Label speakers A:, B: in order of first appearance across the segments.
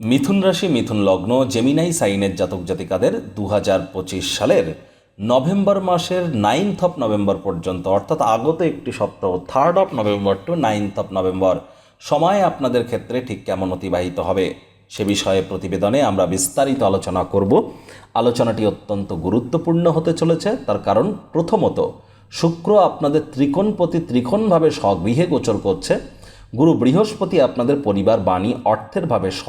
A: মিথুন রাশি, মিথুন লগ্ন জেমিনাই সাইনের জাতক জাতিকাদের দু সালের নভেম্বর মাসের নাইনথ অফ নভেম্বর পর্যন্ত, অর্থাৎ আগত একটি সপ্তাহ third of November to ninth of November সময় আপনাদের ক্ষেত্রে ঠিক কেমন অতিবাহিত হবে? সে বিষয়ে প্রতিবেদনে আমরা বিস্তারিত আলোচনা করব। আলোচনাটি অত্যন্ত গুরুত্বপূর্ণ হতে চলেছে, তার কারণ প্রথমত, শুক্র আপনাদের ত্রিকোণপতি ত্রিকোণভাবে স্বগৃহে গোচর করছে। গুরু বৃহস্পতি আপনাদের পরিবার বাণী অর্থের ভাবে স্ব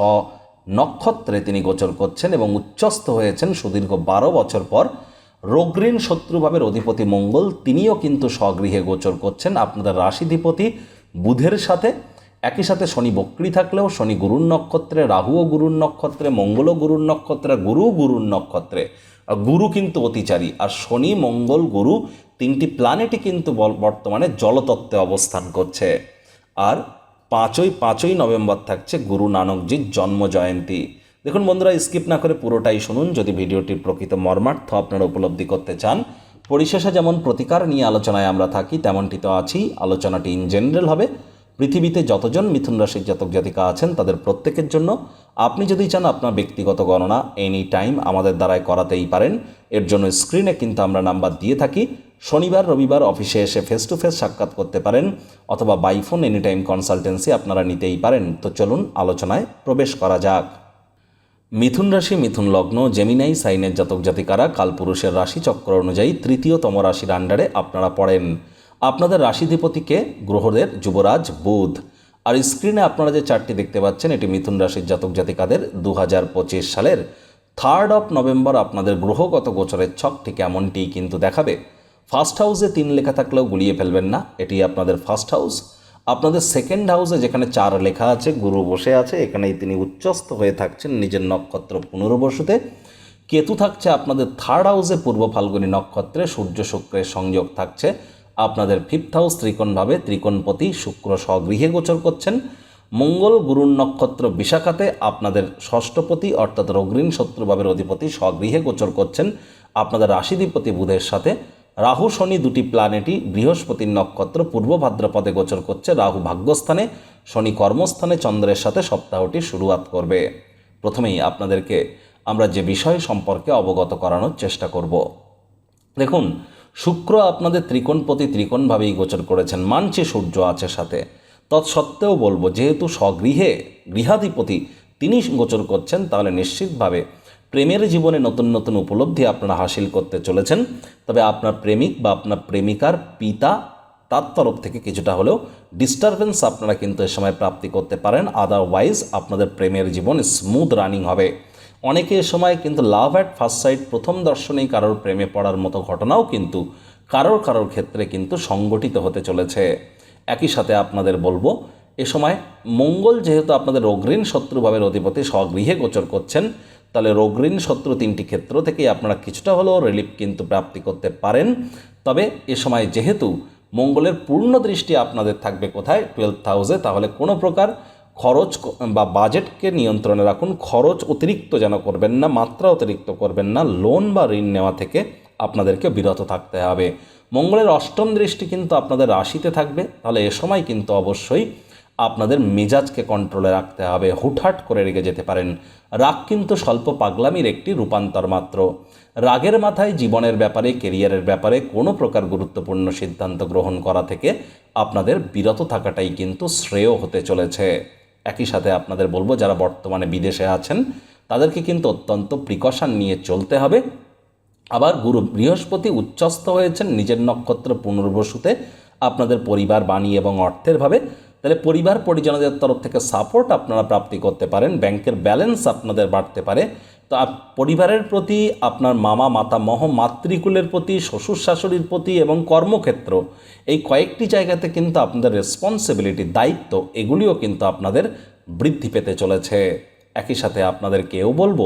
A: নক্ষত্রে তিনি গোচর করছেন এবং উচ্চস্থ হয়েছেন সুদীর্ঘ বারো বছর পর। রোগ্রীন শত্রুভাবের অধিপতি মঙ্গল, তিনিও কিন্তু স্বগৃহে গোচর করছেন। আপনাদের রাশিধিপতি বুধের সাথে। একই সাথে শনি বক্রি থাকলেও শনি গুরুর নক্ষত্রে, রাহুও গুরুর নক্ষত্রে, মঙ্গলও গুরুর নক্ষত্রে গুরু গুরুর নক্ষত্রে। গুরু কিন্তু অতিচারী। আর শনি, মঙ্গল, গুরু তিনটি প্ল্যানেটই কিন্তু বর্তমানে জলতত্ত্বে অবস্থান করছে। আর পাঁচই পাঁচই নভেম্বর থাকছে গুরু নানকজির জন্ম জয়ন্তী দেখুন বন্ধুরা স্কিপ না করে পুরোটাই শুনুন। যদি ভিডিওটির প্রকৃত মর্মার্থ আপনারা উপলব্ধি করতে চান, পরিশেষে যেমন প্রতিকার নিয়ে আলোচনায় আমরা থাকি, তেমনটি তো আছি আলোচনাটি ইন জেনারেল হবে। পৃথিবীতে যতজন মিথুন রাশির জাতক জাতিকা আছেন, তাদের প্রত্যেকের জন্য আপনি যদি চান আপনার ব্যক্তিগত গণনা এনি টাইম আমাদের দ্বারাই করাতেই পারেন, এর জন্য স্ক্রিনে কিন্তু আমরা নাম্বার দিয়ে থাকি। শনিবার, রবিবার অফিসে এসে ফেস টু ফেস সাক্ষাৎ করতে পারেন অথবা বাইফোন এনি টাইম কনসালটেন্সি আপনারা নিতেই পারেন। তো চলুন আলোচনায় প্রবেশ করা যাক। মিথুন রাশি, মিথুন লগ্ন জেমিনাই সাইনের জাতক জাতিকারা, কালপুরুষের রাশিচক্র অনুযায়ী তৃতীয়তম রাশির আন্ডারে আপনারা পড়েন। আপনাদের রাশিধিপতিকে গ্রহদের যুবরাজ, বুধ। আর স্ক্রিনে আপনারা যে চারটি দেখতে পাচ্ছেন, এটি মিথুন রাশির জাতক জাতিকাদের দু হাজার পঁচিশ সালের থার্ড অফ নভেম্বর আপনাদের গ্রহগত গোচরের ছকটি কেমনটি কিন্তু দেখাবে। ফার্স্ট হাউসে তিন লেখা থাকলেও গুলিয়ে ফেলবেন না, এটি আপনাদের ফার্স্ট হাউস আপনাদের সেকেন্ড হাউসে যেখানে চার লেখা আছে, গুরু বসে আছে, এখানেই তিনি উচ্চস্থ হয়ে থাকছেন নিজের নক্ষত্র পুনর্বসুতে। কেতু থাকছে আপনাদের থার্ড হাউসে পূর্ব ফাল্গুনী নক্ষত্রে সূর্য শুক্রের সংযোগ থাকছে। আপনাদের ফিফথ হাউস ত্রিকোণভাবে ত্রিকোণপতি শুক্র স্বগৃহে গোচর করছেন। মঙ্গল গুরুর নক্ষত্র বিশাখাতে আপনাদের ষষ্ঠপতি অর্থাৎ রগ্রীন শত্রুভাবের অধিপতি স্বগৃহে গোচর করছেন। আপনাদের রাশিধিপতি বুধের সাথে। রাহু শনি দুটি প্ল্যানেটই বৃহস্পতির নক্ষত্র পূর্ব ভাদ্রপদে গোচর করছে রাহু ভাগ্যস্থানে। শনি কর্মস্থানে চন্দ্রের সাথে সপ্তাহটি শুরুয়াত করবে। প্রথমেই আপনাদেরকে আমরা যে বিষয় সম্পর্কে অবগত করানোর চেষ্টা করব। দেখুন শুক্র আপনাদের ত্রিকোণপতি ত্রিকোণভাবেই গোচর করেছেন। মানছে সূর্য আছে সাথে। তৎসত্ত্বেও বলব, যেহেতু স্বগৃহে গৃহাধিপতি তিনি গোচর করছেন, তাহলে নিশ্চিতভাবে প্রেমের জীবনে নতুন নতুন উপলব্ধি আপনারা হাসিল করতে চলেছেন। তবে আপনার প্রেমিক বা আপনার প্রেমিকার পিতা তার তরফ থেকে কিছুটা হলেও ডিস্টারবেন্স আপনারা কিন্তু এ সময় প্রাপ্তি করতে পারেন। আদারওয়াইজ আপনাদের প্রেমের জীবন স্মুথ রানিং হবে। অনেকে এ সময় কিন্তু লাভ অ্যাট ফার্স্ট সাইড প্রথম দর্শনেই কারোর প্রেমে পড়ার মতো ঘটনাও কিন্তু কারোর কারোর ক্ষেত্রে কিন্তু সংগঠিত হতে চলেছে। একই সাথে আপনাদের বলব, এ সময় মঙ্গল যেহেতু আপনাদের অগ্রীণ শত্রুভাবের অধিপতি স্বগৃহে গোচর করছেন, তাহলে রোগঋণ শত্রু তিনটি ক্ষেত্র থেকেই আপনারা কিছুটা হলেও রিলিফ কিন্তু প্রাপ্তি করতে পারেন। তবে এ সময় যেহেতু মঙ্গলের পূর্ণ দৃষ্টি আপনাদের থাকবে কোথায়? টুয়েলভ হাউসে তাহলে কোনো প্রকার খরচ বা বাজেটকে নিয়ন্ত্রণে রাখুন। খরচ অতিরিক্ত যেন করবেন না, মাত্রা অতিরিক্ত করবেন না, লোন বা ঋণ নেওয়া থেকে আপনাদেরকে বিরত থাকতে হবে। মঙ্গলের অষ্টম দৃষ্টি কিন্তু আপনাদের রাশিতে থাকবে, তাহলে এ সময় কিন্তু অবশ্যই আপনাদের মেজাজকে কন্ট্রোলে রাখতে হবে। হুটহাট করে রেগে যেতে পারেন। রাগ কিন্তু স্বল্প পাগলামির একটি রূপান্তর মাত্র। রাগের মাথায় জীবনের ব্যাপারে কেরিয়ারের ব্যাপারে কোনো প্রকার গুরুত্বপূর্ণ সিদ্ধান্ত গ্রহণ করা থেকে আপনাদের বিরত থাকাটাই কিন্তু শ্রেয় হতে চলেছে। একই সাথে আপনাদের বলব, যারা বর্তমানে বিদেশে আছেন, তাদেরকে কিন্তু অত্যন্ত প্রিকশন নিয়ে চলতে হবে। আবার গুরু বৃহস্পতি উচ্চস্থ হয়েছেন, নিজের নক্ষত্র পুনর্বসুতে আপনাদের পরিবার, বাণী এবং অর্থের ভাবে। তাহলে পরিবার পরিজনদের তরফ থেকে সাপোর্ট আপনারা প্রাপ্তি করতে পারেন, ব্যাংকের ব্যালেন্স আপনাদের বাড়তে পারে। তো পরিবারের প্রতি, আপনার মামা মাতামহ মাতৃকুলের প্রতি, শ্বশুর শাশুড়ির প্রতি এবং কর্মক্ষেত্র, এই কয়েকটি জায়গাতে কিন্তু আপনাদের রেসপন্সিবিলিটি দায়িত্ব, এগুলিও কিন্তু আপনাদের বৃদ্ধি পেতে চলেছে। একই সাথে আপনাদেরকেও বলব,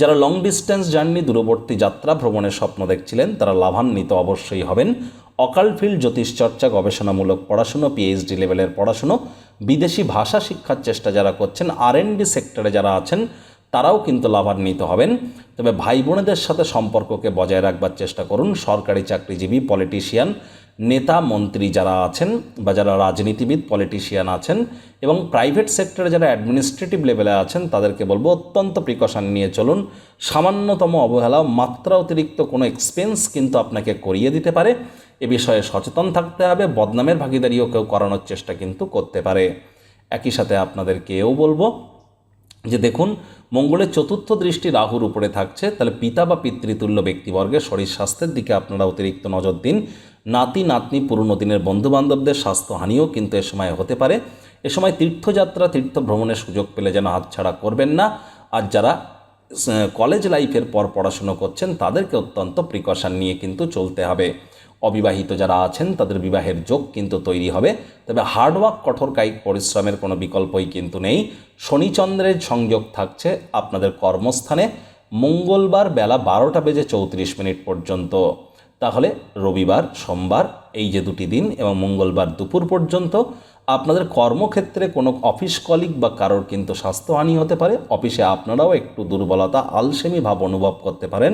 A: যারা লং ডিস্টেন্স জার্নি দূরবর্তী যাত্রা ভ্রমণের স্বপ্ন দেখছিলেন, তারা লাভান্বিত অবশ্যই হবেন। অকাল ফিল্ড জ্যোতিষচর্চা গবেষণামূলক পড়াশুনো পিএইচডি লেভেলের পড়াশুনো, বিদেশি ভাষা শিক্ষার চেষ্টা যারা করছেন আর সেক্টরে যারা আছেন তারাও কিন্তু লাভান্বিত হবেন। তবে ভাই বোনেদের সাথে সম্পর্ককে বজায় রাখবার চেষ্টা করুন। সরকারি চাকরিজীবী, পলিটিশিয়ান, নেতা, মন্ত্রী যারা আছেন বা যারা রাজনীতিবিদ, পলিটিশিয়ান আছেন এবং প্রাইভেট সেক্টরে যারা অ্যাডমিনিস্ট্রেটিভ লেভেলে আছেন, তাদেরকে বলব অত্যন্ত প্রিকশন নিয়ে চলুন। সামান্যতম অবহেলা মাত্রা অতিরিক্ত কোনো এক্সপেন্স কিন্তু আপনাকে করিয়ে দিতে পারে। এ বিষয়ে সচেতন থাকতে হবে। বদনামের ভাগিদারিও কেউ করানোর চেষ্টা কিন্তু করতে পারে। একই সাথে আপনাদেরকে এও বলব যে দেখুন, মঙ্গলের চতুর্থ দৃষ্টি রাহুর উপরে থাকছে, তাহলে পিতা বা পিতৃতুল্য ব্যক্তিবর্গের শরীর স্বাস্থ্যের দিকে আপনারা অতিরিক্ত নজর দিন। নাতি, নাতনি, পুরনো দিনের বন্ধুবান্ধবদের স্বাস্থ্যহানিও কিন্তু এ সময় হতে পারে। এ সময় তীর্থযাত্রা তীর্থ ভ্রমণের সুযোগ পেলে যেন হাতছাড়া করবেন না। আর যারা কলেজ লাইফের পর পড়াশুনো করছেন, তাদেরকে অত্যন্ত প্রিকশন নিয়ে কিন্তু চলতে হবে। অবিবাহিত যারা আছেন, তাদের বিবাহের যোগ কিন্তু তৈরি হবে। তবে হার্ডওয়ার্ক, কঠোর কায়িক পরিশ্রমের কোনো বিকল্পই কিন্তু নেই। শনিচন্দ্রের সংযোগ থাকছে আপনাদের কর্মস্থানে। মঙ্গলবার বেলা বারোটা বেজে চৌত্রিশ মিনিট পর্যন্ত। তাহলে রবিবার, সোমবার এই যে দুটি দিন এবং মঙ্গলবার দুপুর পর্যন্ত আপনাদের কর্মক্ষেত্রে কোনো অফিস কলিগ বা কারোর কিন্তু স্বাস্থ্যহানি হতে পারে। অফিসে আপনারাও একটু দুর্বলতা, আলসেমি ভাব অনুভব করতে পারেন।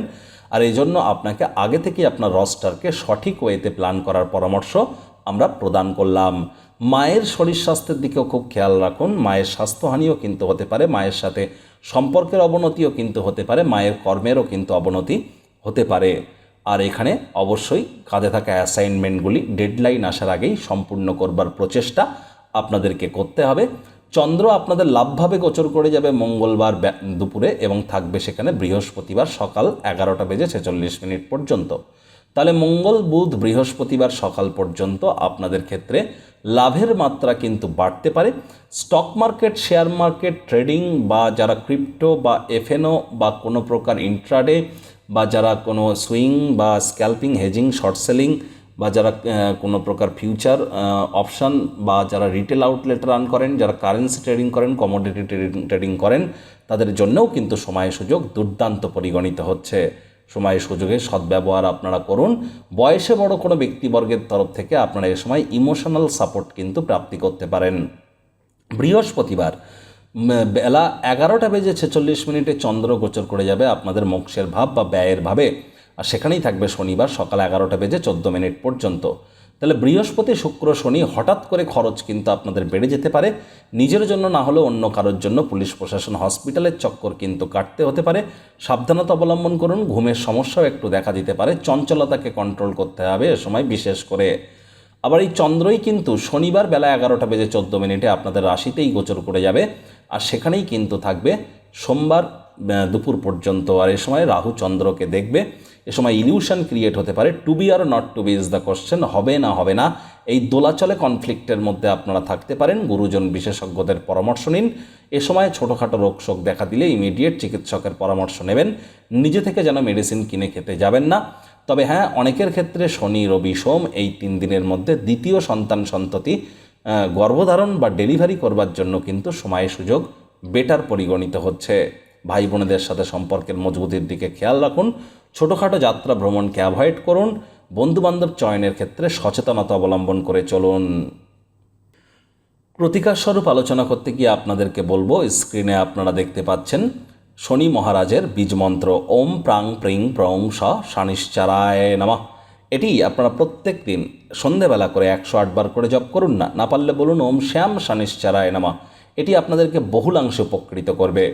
A: আর এই জন্য আপনাকে আগে থেকেই আপনার রস্টারকে সঠিক ওয়েতে প্ল্যান করার পরামর্শ আমরা প্রদান করলাম। মায়ের শরীর স্বাস্থ্যের দিকেও খুব খেয়াল রাখুন। মায়ের স্বাস্থ্যহানিও কিন্তু হতে পারে। মায়ের সাথে সম্পর্কের অবনতিও কিন্তু হতে পারে। মায়ের কর্মেরও কিন্তু অবনতি হতে পারে। আর এখানে অবশ্যই কাঁধে থাকা অ্যাসাইনমেন্টগুলি ডেডলাইন আসার আগেই সম্পূর্ণ করবার প্রচেষ্টা আপনাদেরকে করতে হবে। চন্দ্র আপনাদের লাভভাবে গোচর করে যাবে মঙ্গলবার দুপুরে এবং থাকবে সেখানে বৃহস্পতিবার সকাল এগারোটা বেজে ছেচল্লিশ মিনিট পর্যন্ত। তাহলে মঙ্গল, বুধ, বৃহস্পতিবার সকাল পর্যন্ত আপনাদের ক্ষেত্রে লাভের মাত্রা কিন্তু বাড়তে পারে। Stock market, share market, trading বা যারা ক্রিপ্টো বা এফএনও বা কোনো প্রকার ইন্ট্রাডে বা যারা কোনো সুইং বা স্ক্যাল্পিং, হেজিং, শর্ট সেলিং বা যারা কোনো প্রকার ফিউচার অপশান বা যারা রিটেল আউটলেট রান করেন, যারা কারেন্সি ট্রেডিং করেন, কমোডিটি ট্রেডিং করেন, তাদের জন্যও কিন্তু সময় সুযোগ দুর্দান্ত পরিগণিত হচ্ছে। সময় সুযোগের সদ্ব্যবহার আপনারা করুন। বয়সে বড় কোনো ব্যক্তিবর্গের তরফ থেকে আপনারা এ সময় ইমোশনাল সাপোর্ট কিন্তু প্রাপ্তি করতে পারেন। বৃহস্পতিবার বেলা এগারোটা বেজে ছেচল্লিশ মিনিটে চন্দ্র গোচর করে যাবে আপনাদের মোক্ষের ভাব বা ব্যয়ের ভাবে। আর সেখানেই থাকবে শনিবার সকাল এগারোটা বেজে চোদ্দ মিনিট পর্যন্ত। তাহলে বৃহস্পতি, শুক্র, শনি হঠাৎ করে খরচ কিন্তু আপনাদের বেড়ে যেতে পারে। নিজের জন্য না হলেও অন্য কারোর জন্য পুলিশ, প্রশাসন, হসপিটালের চক্কর কিন্তু কাটতে হতে পারে। সাবধানতা অবলম্বন করুন, ঘুমের সমস্যাও একটু দেখা দিতে পারে। চঞ্চলতাকে কন্ট্রোল করতে হবে এ সময় বিশেষ করে। আবার এই চন্দ্রই কিন্তু শনিবার বেলা এগারোটা বেজে চোদ্দ মিনিটে আপনাদের রাশিতেই গোচর করে যাবে। আর সেখানেই কিন্তু থাকবে সোমবার দুপুর পর্যন্ত। আর এ সময় রাহু চন্দ্রকে দেখবে। এ সময় ইলিউশন ক্রিয়েট হতে পারে। To be or not to be is the question হবে না হবে না। এই দোলাচলে কনফ্লিক্টের মধ্যে আপনারা থাকতে পারেন। গুরুজন বিশেষজ্ঞদের পরামর্শ নিন। এ সময় ছোটোখাটো রোগ শোক দেখা দিলে ইমিডিয়েট চিকিৎসকের পরামর্শ নেবেন। নিজে থেকে যেন মেডিসিন কিনে খেতে যাবেন না। তবে হ্যাঁ অনেকের ক্ষেত্রে শনি, রবি, সোম এই তিন দিনের মধ্যে দ্বিতীয় সন্তান সন্ততি গর্ভধারণ বা ডেলিভারি করবার জন্য কিন্তু সময় সুযোগ বেটার পরিগণিত হচ্ছে। ভাই বোনেদের সাথে সম্পর্কের মজবুতির দিকে খেয়াল রাখুন, ছোটোখাটো যাত্রা ভ্রমণকে অ্যাভয়েড করুন, বন্ধুবান্ধব চয়নের ক্ষেত্রে সচেতনতা অবলম্বন করে চলুন। প্রতিকার স্বরূপ আলোচনা করতে গিয়ে আপনাদেরকে বলব, স্ক্রিনে আপনারা দেখতে পাচ্ছেন শনি মহারাজের বীজমন্ত্র ওম প্রাং প্রিং প্রং স শানিশ্চারায় নামা। এটি আপনারা প্রত্যেক দিন সন্ধেবেলা করে একশো আটবার করে জপ করুন না না পারলে বলুন ওম শ্যাম শানিশ্চারায় নামা। এটি আপনাদেরকে বহুলাংশে উপকৃত করবে।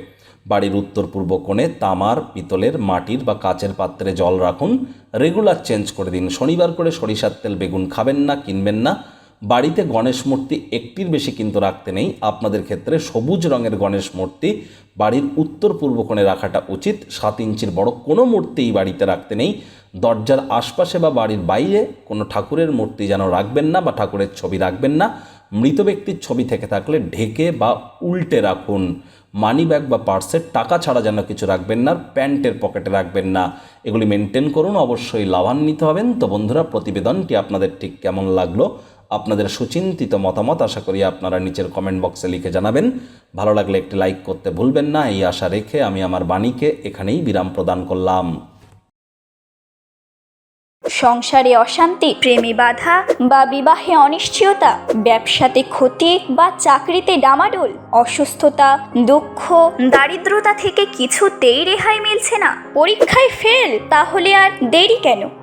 A: বাড়ির উত্তর পূর্ব কোণে তামার, পিতলের, মাটির বা কাচের পাত্রে জল রাখুন। রেগুলার চেঞ্জ করে দিন। শনিবার করে সরিষার তেল বেগুন খাবেন না, কিনবেন না। বাড়িতে গণেশ মূর্তি একটির বেশি কিন্তু রাখতে নেই। আপনাদের ক্ষেত্রে সবুজ রঙের গণেশ মূর্তি বাড়ির উত্তর পূর্ব কোণে রাখাটা উচিত। সাত ইঞ্চির বড় কোনো মূর্তিই বাড়িতে রাখতে নেই। দরজার আশপাশে বা বাড়ির বাইরে কোনো ঠাকুরের মূর্তি যেন রাখবেন না বা ঠাকুরের ছবি রাখবেন না। মৃত ব্যক্তির ছবি থেকে থাকলে ঢেকে বা উল্টে রাখুন। মানি ব্যাগ বা পার্সের টাকা ছাড়া যেন কিছু রাখবেন না, প্যান্টের পকেটে রাখবেন না। এগুলি মেনটেন করুন, অবশ্যই লাভান্বিত হবেন। তো বন্ধুরা, প্রতিবেদনটি আপনাদের ঠিক কেমন লাগল? আপনাদের সুচিন্তিত মতামত আশা করি আপনারা নিচের কমেন্ট বক্সে লিখে জানাবেন। ভালো লাগলে একটি লাইক করতে ভুলবেন না, এই আশা রেখে আমি আমার বাণীকে এখানেই বিরাম প্রদান করলাম।
B: সংসারে অশান্তি, প্রেমে বাধা বা বিবাহে অনিশ্চয়তা, ব্যবসাতে ক্ষতি বা চাকরিতে ডামাডোল, অসুস্থতা, দুঃখ, দারিদ্রতা থেকে কিছুতেই রেহাই মিলছে না। পরীক্ষায় ফেল তাহলে আর দেরি কেন?